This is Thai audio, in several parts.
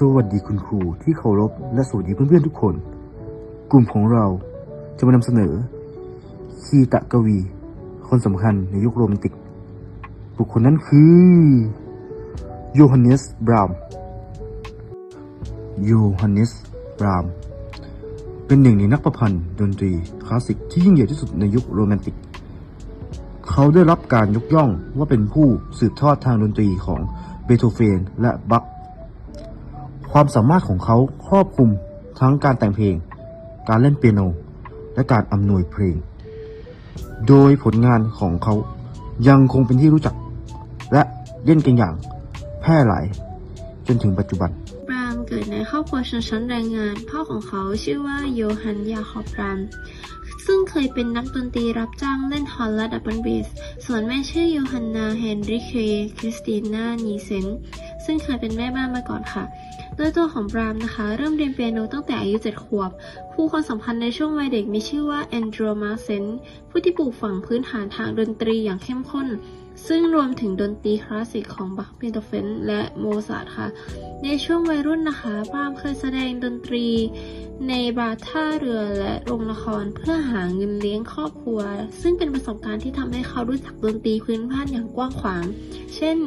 สวัสดีคุณครูที่เคารพและสวัสดีเพื่อนๆทุกคน กลุ่มของเราจะมานำเสนอ คีตะกวี คนสำคัญในยุคโรแมนติก บุคคลนั้นคือโยฮันเนสบรามโยฮันเนสบรามเป็นหนึ่งในนักประพันธ์ดนตรีคลาสสิกที่ยิ่งใหญ่ที่สุดในยุคโรแมนติก เขาได้รับการยกย่องว่าเป็นผู้สืบทอดทางดนตรีของเบโธเฟนและบัค ความสามารถของเขาครอบคลุมทั้งการแต่งเพลง การเล่นเปียโน และการอำนวยเพลง โดยผลงานของเขายังคงเป็นที่รู้จัก และเล่นกันอย่าง แพร่หลาย จนถึงปัจจุบันบรามเกิดในครอบครัวชนชั้นแรงงาน พ่อของเขาชื่อว่าโยฮันยาคอบบรามซึ่งเคยเป็นนักดนตรีรับจ้างเล่นฮอลและดับเบิลเบส ส่วนแม่ชื่อโยฮันนาเฮนริเคคริสติน่านีเซนซึ่งเคยเป็นแม่บ้านมาก่อนค่ะ โดยตัวของบรามนะคะ เริ่มเรียนเปียโนตั้งแต่อายุ 7 ขวบครูคนสำคัญในช่วงวัยเด็กมีชื่อว่าแอนโดรมาเซนผู้ที่ปลูกฝังพื้นฐานทางดนตรีอย่างเข้มข้น ซึ่งรวมถึงดนตรีคลาสสิกของบัคเบโธเฟนและโมซาร์ทค่ะ ในช่วงวัยรุ่นนะคะบรามเคยแสดงดนตรีในบาร์ท่าเรือและโรงละครเพื่อหาเงินเลี้ยงครอบครัว ซึ่งเป็นประสบการณ์ที่ทำให้เขารู้จักดนตรีพื้นบ้านอย่างกว้างขวาง เช่น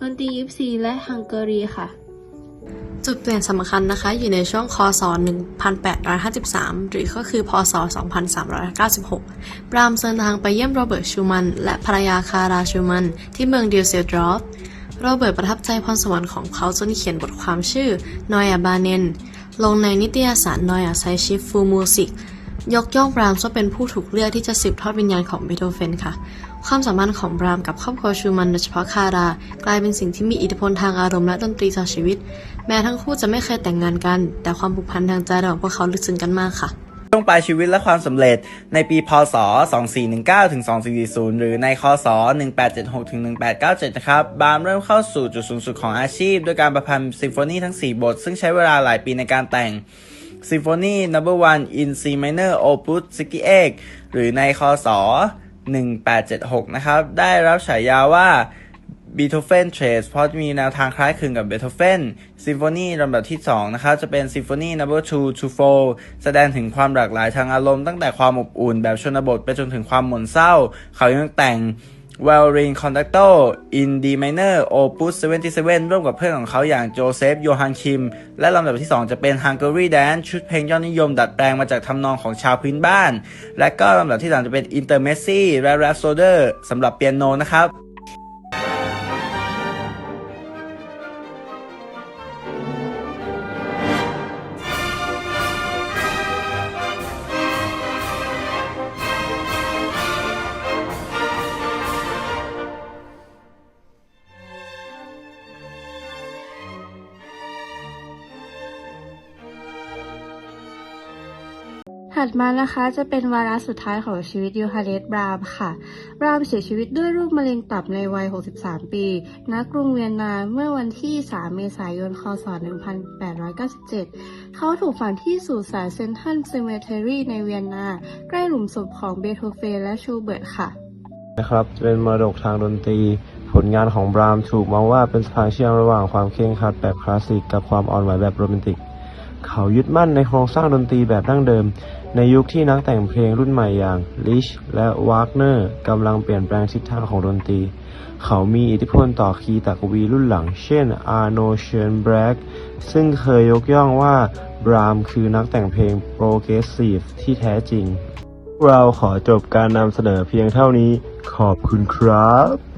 ดนตรียิปซีและฮังการีค่ะ จุดเปลี่ยนสำคัญนะคะ อยู่ในช่วงคศ 1853 หรือก็คือ พศ 2396 บรามเดินทางไปเยี่ยมโรเบิร์ตชูมัน และภรรยาคาราชูมัน ที่เมืองดิวเซลดรอฟโรเบิร์ตประทับใจพรสวรรค์ของเขาจนเขียนบทความชื่อนอยาบาเนน ลงในนิตยสารนอยาไซชิฟฟูมูสิก ยกย่องบรามว่าเป็นผู้ถูกเลือกที่จะสืบทอดวิญญาณของเบโธเฟนค่ะ ความสัมพันธ์ของบรามกับครอบครัวชูมันโดยเฉพาะคารา กลายเป็นสิ่งที่มีอิทธิพลทางอารมณ์และดนตรีต่อชีวิต แม้ทั้งคู่จะไม่เคยแต่งงานกัน แต่ความผูกพันทางใจระหว่างพวกเขาลึกซึ้งกันมากค่ะช่วงปลายชีวิตและความสำเร็จในปีพศ 2419ถึง2440 หรือในคศ 1876ถึง1897 นะครับ บามเริ่มเข้าสู่จุดสูงสุดของอาชีพด้วยการประพันธ์ซิมโฟนีทั้ง 4 บท ซึ่งใช้เวลาหลายปีในการแต่ง ซิมโฟนี number 1 in C minor opus 68หรือในคศ1876 นะครับ ได้รับฉายาว่าบีโธเฟนเทรสเพราะมีแนวทางคล้ายคลึงกับเบโธเฟนซิมโฟนีลำดับที่ 2 นะครับ จะเป็นซิมโฟนี number 2 to 4แสดงถึงความหลากหลายทางอารมณ์ตั้งแต่ความอบอุ่นแบบชนบทไปจนถึงความหม่นเศร้า เขายังแต่ง Violin Concerto in D minor opus 77 ร่วมกับเพื่อนของเขาอย่างโจเซฟโยฮันคิม และลำดับที่ 2 จะเป็น Hungary Dance ชุดเพลงยอดนิยมดัดแปลงมาจากทำนองของชาวพื้นบ้าน และก็ลำดับที่ 3 จะเป็น Intermezzi และ Rhapsody สำหรับเปียโนนะครับ ถัดมานะคะจะเป็นวาระสุดท้ายของชีวิตยูฮาเนสบรามค่ะ บรามเสียชีวิตด้วยโรคมะเร็งตับในวัย 63 ปีณกรุงเวียนนาเมื่อวันที่ 3 เมษายน คศ 1897 เขาถูกฝังที่สุสานเซนทรัลเซเมเทอรี่ในเวียนนา ใกล้หลุมศพของเบโธเฟนและชูเบิร์ตค่ะนะครับเป็นมรดกทางดนตรี ผลงานของบรามถูกมองว่าเป็นสะพานเชื่อมระหว่างความเคร่งครัดแบบคลาสสิกกับความอ่อนไหวแบบโรแมนติก เขายึดมั่นในโครงสร้างดนตรีแบบดั้งเดิม ในยุคที่นักแต่งเพลงรุ่นใหม่อย่างลิชและวากเนอร์กำลังเปลี่ยนแปลงทิศทางของดนตรี เขามีอิทธิพลต่อคีตากวีรุ่นหลัง เช่นอาร์โนเชนแบรกซึ่งเคยยกย่องว่าบรามคือนักแต่งเพลงโปรเกรสซีฟที่แท้จริง เราขอจบการนำเสนอเพียงเท่านี้ ขอบคุณครับ